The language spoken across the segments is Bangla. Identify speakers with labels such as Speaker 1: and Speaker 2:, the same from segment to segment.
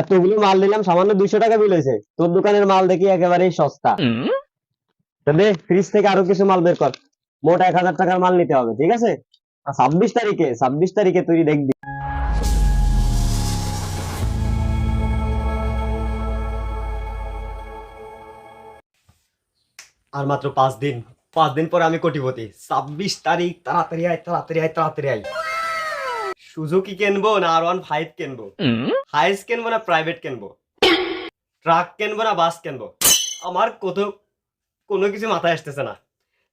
Speaker 1: এতগুলো মাল নিলাম সামান্য দুইশো টাকা বিল হয়েছে। তোর দোকানের মাল দেখি একেবারেই সস্তা। তো দে ফ্রিজ থেকে আরও কিছু মাল বের কর। মোট এক হাজার টাকার মাল নিতে হবে ঠিক আছে? ছাব্বিশ তারিখে ছাব্বিশ তারিখে তুই দেখবি। আর মাত্র পাঁচ দিন। পাঁচ দিন পরে আমি কোটিপতি। ছাব্বিশ তারিখ তাড়াতাড়ি আয় তাড়াতাড়ি আয় তাড়াতাড়ি আয়। সুজুকি কিনবো না আর ওয়ান ফাইভ কিনবো? হাইস কিনবো না প্রাইভেট কিনবো? ট্রাক কিনবো না বাস কিনবো? আমার কত কোনো কিছু মাথায় আসতেছে না।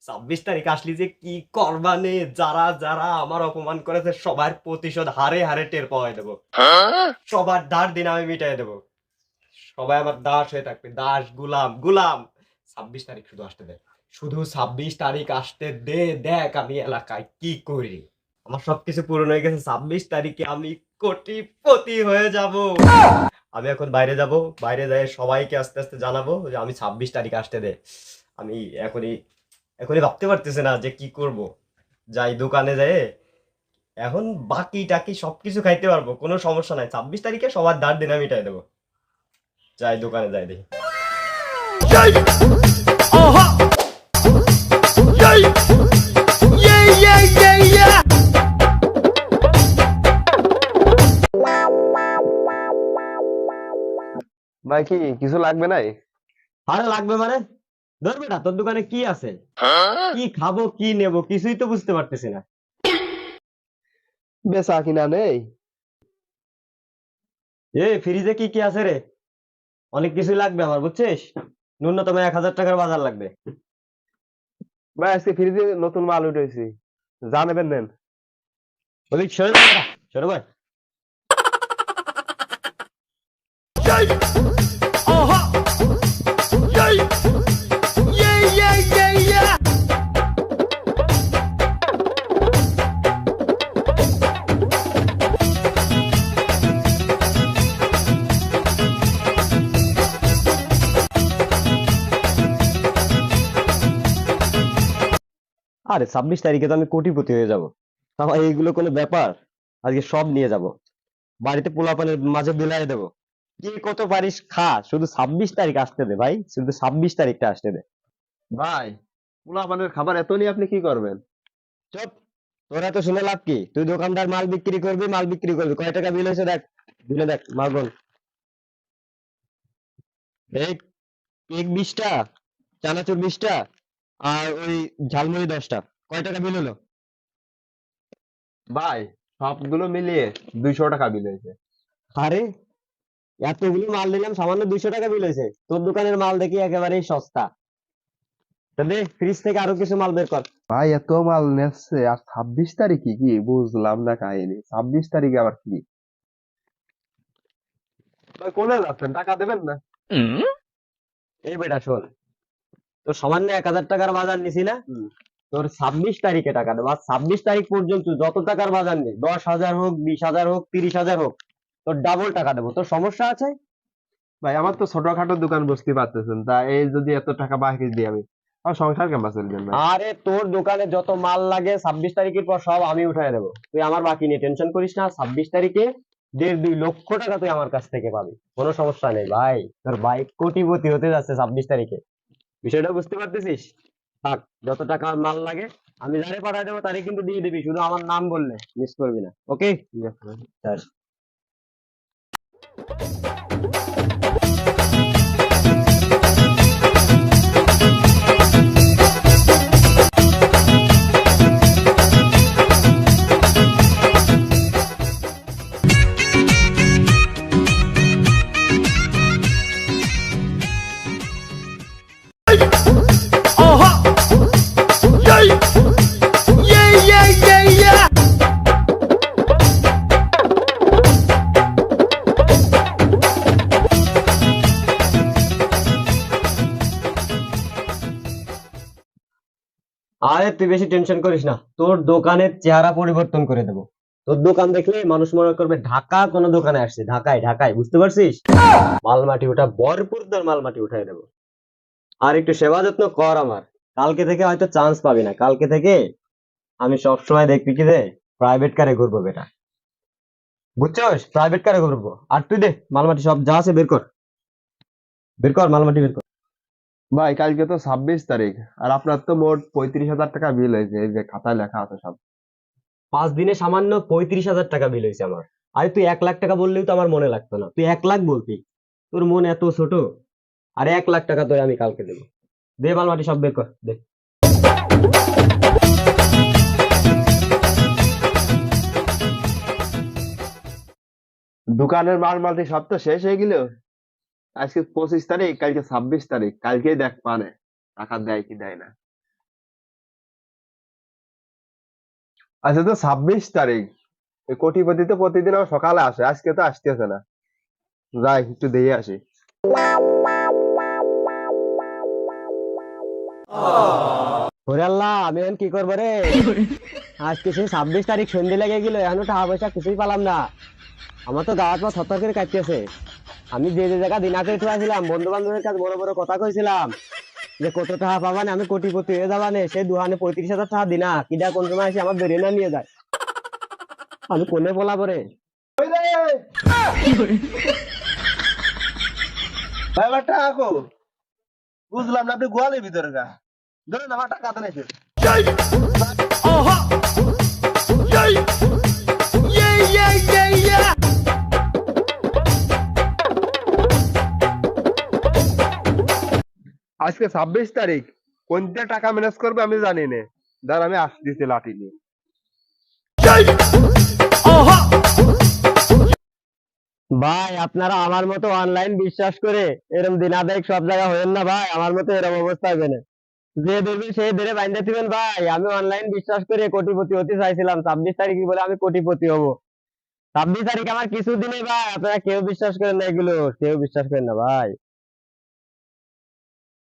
Speaker 1: ছাব্বিশ তারিখ আসলি যে কি করবানে যারা যারা আমার অপমান করেছে সবার প্রতিশোধ হারে হারে টের পাওয়াই দেবো। সবার দাঁড় দিন আমি মিটাই দেবো। সবাই আমার দাস হয়ে থাকবে। দাস গুলাম গুলাম। ছাব্বিশ তারিখ শুধু আসতে দে। শুধু ছাব্বিশ তারিখ আসতে দে দেখ আমি এলাকায় কি করি। আমার সবকিছু পূরণ হয়ে গেছে। ছাব্বিশ তারিখে আমি কোটিপতি হয়ে যাব। আমি এখন বাইরে যাব। বাইরে যাই সবাইকে আস্তে আস্তে জানাব যে আমি ছাব্বিশ তারিখ আসতে দে। আমি এখনই এখনই ভাবতে পারতেছি না যে কি করব। যাই দোকানে যাই এখন বাকি টাকি সবকিছু খাইতে পারব? কোনো সমস্যা নাই। ছাব্বিশ তারিখে সবার দাঁড় দিন আমি মিটাই দেবো। যাই দোকানে যাই দেখি।
Speaker 2: ভাই কি কিছু লাগবে নাই?
Speaker 1: আরে লাগবে মানে? ধরবে না তোর দোকানে কি আছে? কি খাব কি নেব কিছুই তো বুঝতে পারতেছি না।
Speaker 2: বেচা কিনা নেই?
Speaker 1: এ ফ্রিজে কি কি আছে রে? অনেক কিছুই লাগবে আমার বুঝছিস? ন্যূনতম এক হাজার টাকার বাজার লাগবে।
Speaker 2: ভাই আজকে ফ্রিজে নতুন মাল উঠেছি। যা নেবেন নেন।
Speaker 1: বলি সরে সরে ভাই। আরে ছাব্বিশ তারিখে তো আমি কোটিপতি হয়ে যাব। তাও এইগুলো কোনো ব্যাপার? আজকে সব নিয়ে যাব। বাড়িতে পোলাপানের মাঝে বিলায় দেবো। কি কত পারিস খা? শুধু ছাব্বিশ তারিখ আসতে দে ভাই। শুধু ছাব্বিশ তারিখটা আসতে দে।
Speaker 2: ভাই পোলাপানের খাবার এত নিয়ে আপনি কি করবেন?
Speaker 1: চুপ। তোরা তো শুনে লাভ কি? তুই দোকানদার মাল বিক্রি করবি মাল বিক্রি করবি। কয় টাকা বিল হয়েছে দেখ। বিলে দেখ বল। এই কেক বিশটা চানাচুর বিশটা আর ওই ঝালমুড়ি দশটা। কয় টাকা বিল হলো?
Speaker 2: ভাই সবগুলো মিলিয়ে দুইশো টাকা বিল হয়েছে।
Speaker 1: আরে এতগুলো মাল নিলাম সামান্য দুইশো টাকা বিল হয়েছে। তোর দোকানের মাল দেখি একেবারেই সস্তা। তা দে ফ্রিজ থেকে আরও কিছু মাল বের কর।
Speaker 2: ভাই এত মাল নেচ্ছে আর ছাব্বিশ তারিখে কি? বুঝলাম না কাহিনী। ছাব্বিশ তারিখে আবার কি? ভাই কোনে যাচ্ছেন? টাকা দেবেন না?
Speaker 1: এই বেটা শোন তোর সামান্য এক হাজার টাকার বাজার নিছি না? তোর ছাব্বিশ তারিখে টাকা দেবো আর ছাব্বিশ তারিখ পর্যন্ত যত টাকার বাজার নেই দশ হাজার হোক বিশ হাজার হোক তিরিশ হাজার হোক তোর ডাবল টাকা দেবো তোর সমস্যা আছে?
Speaker 2: ভাই আমার তো ছোটখাটো দোকান বসতে পারতেছেন তা এই যদি এত টাকা বাকি দিই আমি আমার সংসার কেমন চলবেন ভাই?
Speaker 1: আরে তোর দোকানে যত মাল লাগে ছাব্বিশ তারিখের পর সব আমি উঠাই দেবো তুই আমার বাকি নিয়ে টেনশন করিস না ছাব্বিশ তারিখে দেড় দুই লক্ষ টাকা তুই আমার কাছ থেকে পাবি। কোনো সমস্যা নেই ভাই। তোর বাইক কোটিপতি হতে যাচ্ছে ছাব্বিশ তারিখে। বিষয়টা বুঝতে পারতেছিস? থাক যত টাকা মাল লাগে আমি যারে পাঠাই দেবো তারে কিন্তু দিয়ে দিবি শুধু আমার নাম বললে মিস করবি না ওকে
Speaker 2: ঠিক আছে।
Speaker 1: তুই বেশি টেনশন করিস না। তোর দোকানের চেহারা পরিবর্তন করে দেবো। তোর দোকান দেখলে মানুষ মনে করবে, ঢাকা কোনো দোকানে আসছে। ঢাকায় ঢাকায়, বুঝতে পারছিস? মাল মাটি ওটা ভরপুর তোর মাল মাটি উঠাই দেবো। আর একটু সেবা যত্ন কর আমার। কালকে থেকে হয়তো চান্স পাবি না। কালকে থেকে আমি সবসময় দেখবি কি রে? প্রাইভেট কারে ঘুরবো বেটা। বুঝছস? প্রাইভেট কারে ঘুরবো। আর তুই দে, মালমাটি সব যা আছে বের কর। বের কর, মালমাটি বের কর।
Speaker 2: ভাই কালকে তো ছাব্বিশ তারিখ আর আপনার তো মোট পঁয়ত্রিশ হাজার টাকা বিল হয়েছে এই যে খাতায় লেখা আছে সব।
Speaker 1: পাঁচ দিনে সামান্য পঁয়ত্রিশ হাজার টাকা বিল হয়েছে আমার। আরে তুই এক লাখ টাকা বললেও তো আমার মনে লাগতো না। তুই এক লাখ বলতি তোর মন এত ছোট আর এক লাখ টাকা তোর আমি কালকে দেবো। দে মালমাটি সব বের কর দে।
Speaker 2: দোকানের মাল মালটি সব তো শেষ হয়ে গেল? আজকে পঁচিশ তারিখ, কালকে ছাব্বিশ তারিখ। কালকেই দেখ পানে টাকা দেয় কি দেয় না। আচ্ছা তো ছাব্বিশ তারিখ। কোটিপতি তো প্রতিদিন আমার সকালে আসে, আজকে তো আসতেছে না। যাই, একটু দিয়ে আসি।
Speaker 1: আমি এখন কি করব রে? আজকে সেই ছাব্বিশ তারিখ সন্ধে লেগে গেল, এখনও টাকা পয়সা কিছুই পালাম না। আমার তো গাওয়ার পর ছত্তর করে কাটতেছে। আমি যে যে জায়গা দিনা করে আসছিলাম বন্ধু বান্ধবের কাছে বড় বড় কথা কইছিলাম, যে কত টাকা পাবানে আমি কোটিপতি হয়ে যাবানে সেই দুহানে পঁয়ত্রিশ হাজার টাকা দিনা। কিডা কোন সময় এসে আমার বেরিয়ে না নিয়ে যায়। আমি কোনে বলাবো রে?
Speaker 2: আমার টাকা কো বুঝলাম না, আপনি গোয়ালের ভিতরে গা। ধরেন আমার টাকা তো আজকে ছাব্বিশ তারিখ। কোনটা টাকা ম্যানেজ করবে আমি জানি না। দাঁড়, আমি আসতেছি লাঠি নিয়ে।
Speaker 1: ভাই, আপনারা আমার মতো অনলাইন বিশ্বাস করে এরকম দিনাদায়ক সব জায়গা হয়েন না ভাই। আমার মতো এরকম অবস্থা হবে না। যে ধরবে, সে ধরে বাইন্দা দিবেন ভাই। আমি অনলাইন বিশ্বাস করে কোটিপতি হতে চাইছিলাম। ছাব্বিশ তারিখ বলে আমি কোটিপতি হব। ছাব্বিশ তারিখ আমার কিছু দিনে ভাই। আপনারা কেউ বিশ্বাস করেন না এগুলো। কেউ বিশ্বাস করেন না ভাই।